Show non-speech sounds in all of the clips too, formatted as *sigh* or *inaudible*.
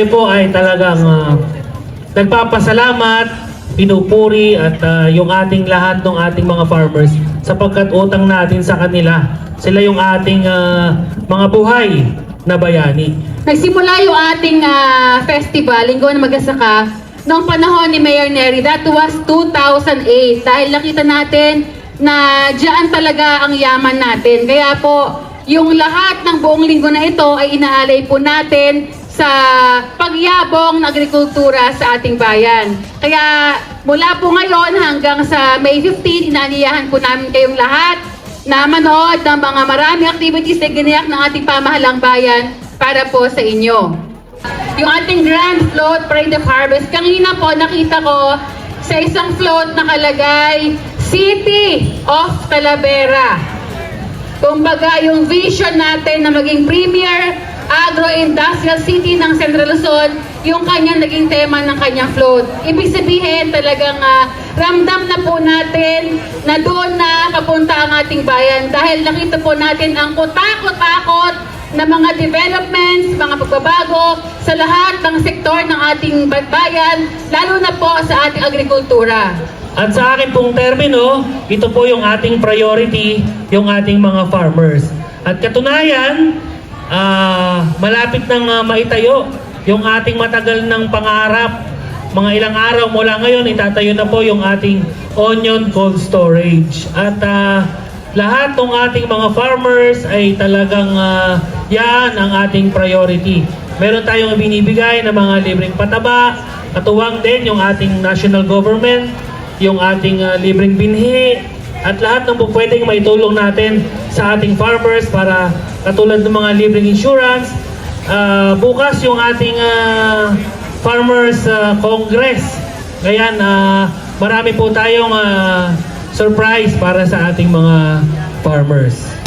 tayo po ay talagang ah, nagpapasalamat, pinupuri at ah, yung ating lahat ng ating mga farmers sapagkat utang natin sa kanila. Sila yung ating ah, mga buhay na bayani. Nagsimula yung ating ah, festival, Linggo ng Magasaka, noong panahon ni Mayor Neri. That was 2008. Dahil nakita natin na diyan talaga ang yaman natin. Kaya po, yung lahat ng buong linggo na ito ay inaalay po natin sa pagyabong ng agrikultura sa ating bayan. Kaya mula po ngayon hanggang sa May 15, inaaniyahan po namin kayong lahat na manood ng mga maraming activities na ginayak ng ating pamahalang bayan para po sa inyo. Yung ating Grand Float Parade of Harvest, kanina po nakita ko sa isang float nakalagay City of Talavera. Kumbaga, yung vision natin na maging premier agro-industrial city ng Central Luzon, yung kanyang naging tema ng kanyang float. Ibig sabihin, talagang ah, ramdam na po natin na doon na papunta ang ating bayan dahil nakita po natin ang kutakot-takot na mga developments, mga pagbabago sa lahat ng sektor ng ating bayan, lalo na po sa ating agrikultura. At sa akin pong termino, ito po yung ating priority, yung ating mga farmers. At katunayan, ah, malapit nang ah, maitayo yung ating matagal ng pangarap. Mga ilang araw mula ngayon, itatayo na po yung ating onion cold storage. At ah, lahat ng ating mga farmers ay talagang ah, yan ang ating priority. Meron tayong binibigay na mga libreng pataba, katuwang din yung ating national government, yung ating ah, libreng binhi, at lahat ng pwedeng maitulong natin sa ating farmers para katulad ng mga libreng insurance. Ah, bukas yung ating ah, Farmers ah, Congress. Ngayon, ah, marami po tayong ah, surprise para sa ating mga farmers.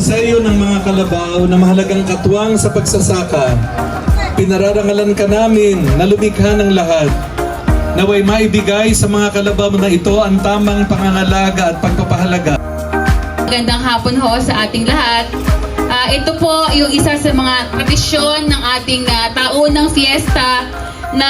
Kayo ng mga kalabaw na mahalagang katwang sa pagsasaka. Pinararangalan ka namin na lumikha ng lahat. Naway maibigay sa mga kalabaw na ito ang tamang pangangalaga at pagpapahalaga. Magandang hapon ho sa ating lahat. Ah, ito po yung isa sa mga tradisyon ng ating ah, taunang fiesta na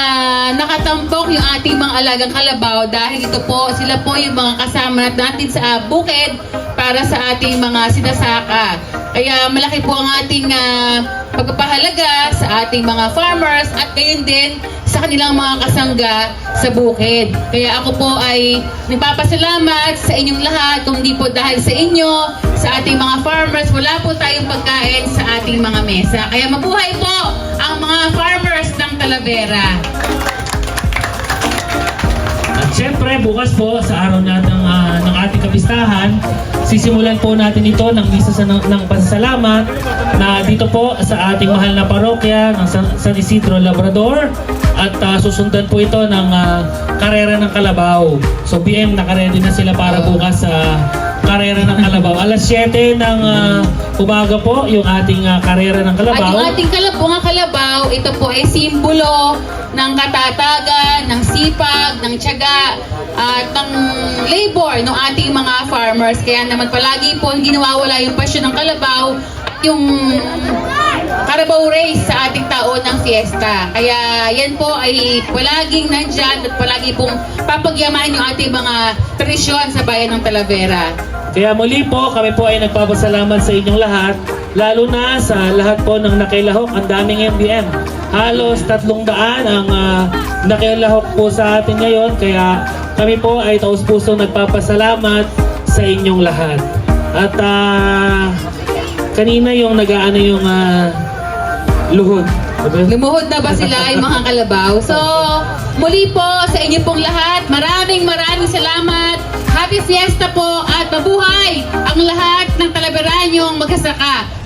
nakatampok yung ating mga alagang kalabaw dahil ito po, sila po yung mga kasama natin sa bukid para sa ating mga sinasaka. Kaya malaki po ang ating ah, pagpapahalaga sa ating mga farmers at gayon din sa kanilang mga kasangga sa bukid. Kaya ako po ay nagpapasalamat sa inyong lahat kung di po dahil sa inyo, sa ating mga farmers, wala po tayong pagkain sa ating mga mesa. Kaya mabuhay po ang mga farmers ng Talavera. At syempre, bukas po sa araw na ng, ah, ng ating kapistahan, sisimulan po natin ito ng misa sa, ng, ng pasasalamat na dito po sa ating mahal na parokya ng San, San Isidro Labrador at ah, susundan po ito ng ah, karera ng Kalabaw. So PM, nakaredy na sila para bukas sa karera ng Kalabaw. *laughs* Alas 7 ng ah, umaga po yung ating ah, karera ng At Kalabaw. yung ating kalab mga kalabaw, ito po ay simbolo ng katatagan, ng sipag, ng tiyaga, at ng labor ng ating mga farmers. Kaya naman palagi po hindi nawawala yung pasyon ng kalabaw, yung Carabao Race sa ating taon ng fiesta. Kaya yan po ay palaging nandyan at palagi pong papagyamanin yung ating mga tradisyon sa bayan ng Talavera. Kaya muli po, kami po ay nagpapasalamat sa inyong lahat, lalo na sa lahat po ng nakilahok, ang daming MBM. Halos tatlong daan ang uh, nakilahok po sa atin ngayon, kaya kami po ay taus puso nagpapasalamat sa inyong lahat. At ah, kanina yung nag-aano yung ah, luhod. Lumuhod na ba sila ay mga kalabaw? So, muli po sa inyo pong lahat, maraming maraming salamat. Happy Fiesta po at mabuhay ang lahat ng Talaberanyong magkasaka.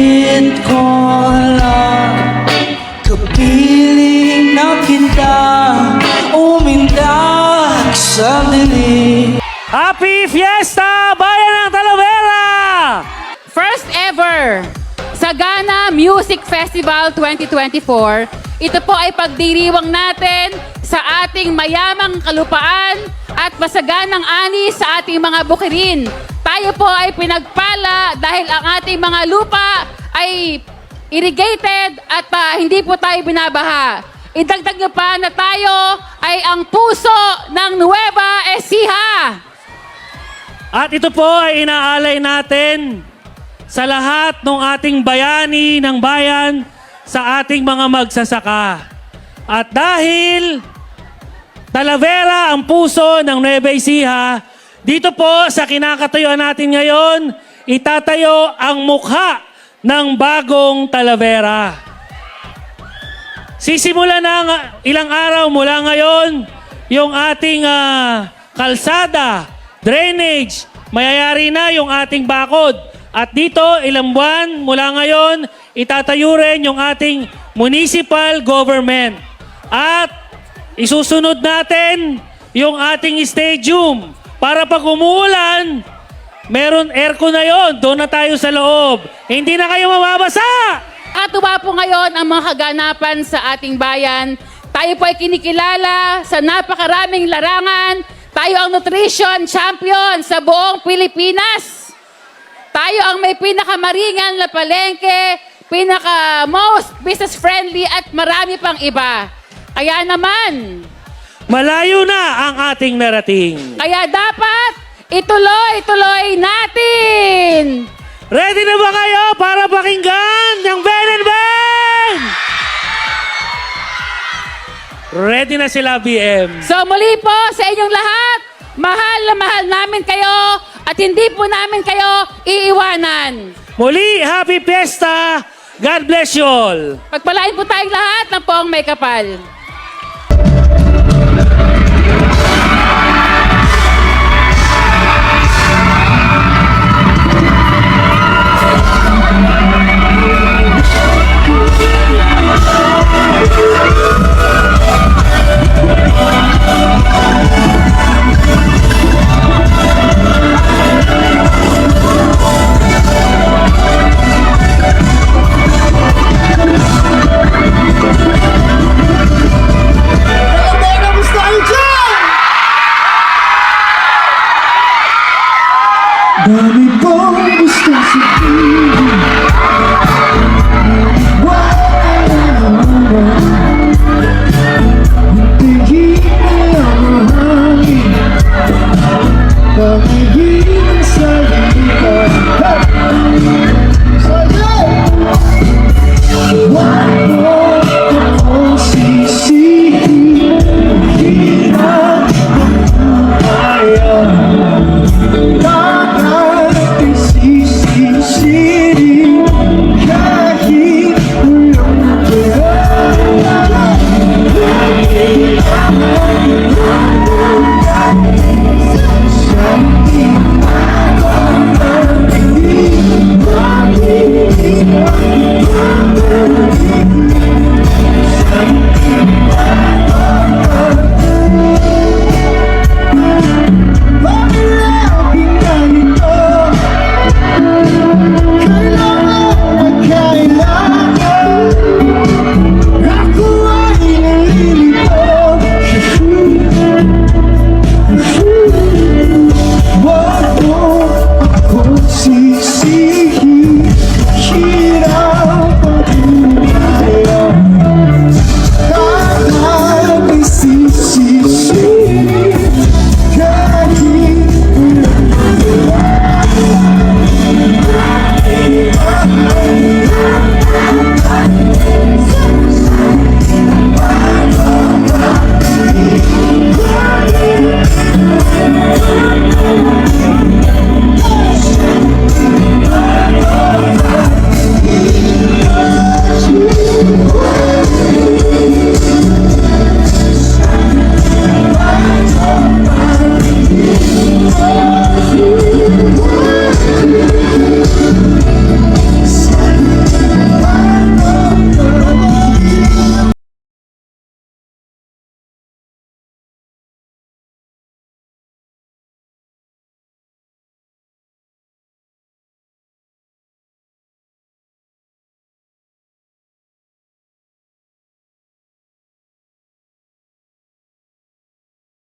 Pikit ko lang Kapiling na kita Umindak sa dilim Happy Fiesta, Bayan ng Talavera! First ever Sagana Music Festival 2024. Ito po ay pagdiriwang natin sa ating mayamang kalupaan at masaganang ani sa ating mga bukirin. Tayo po ay pinagpala dahil ang ating mga lupa ay irrigated at ah, hindi po tayo binabaha. Idagdag niyo pa na tayo ay ang puso ng Nueva Ecija. At ito po ay inaalay natin sa lahat ng ating bayani ng bayan sa ating mga magsasaka. At dahil Talavera ang puso ng Nueva Ecija, dito po sa kinakatayuan natin ngayon, itatayo ang mukha ng bagong Talavera. Sisimula na ilang araw mula ngayon yung ating ah, kalsada, drainage, mayayari na yung ating bakod. At dito, ilang buwan mula ngayon, itatayo rin yung ating municipal government. At isusunod natin yung ating stadium para pag umuulan, meron aircon na yon. Doon na tayo sa loob. Hindi na kayo mababasa! Katuwa po ngayon ang mga kaganapan sa ating bayan. Tayo po ay kinikilala sa napakaraming larangan. Tayo ang nutrition champion sa buong Pilipinas. Tayo ang may pinakamaringan na palengke, pinaka most business friendly at marami pang iba. Kaya naman, Malayo na ang ating narating. kaya dapat ituloy-tuloy natin. Ready na ba kayo para pakinggan ng Ben and Ben? Ready na sila, BM. So muli po sa inyong lahat, mahal na mahal namin kayo at hindi po namin kayo iiwanan. Muli, happy fiesta! God bless you all! Pagpalain po tayong lahat ng poong may kapal.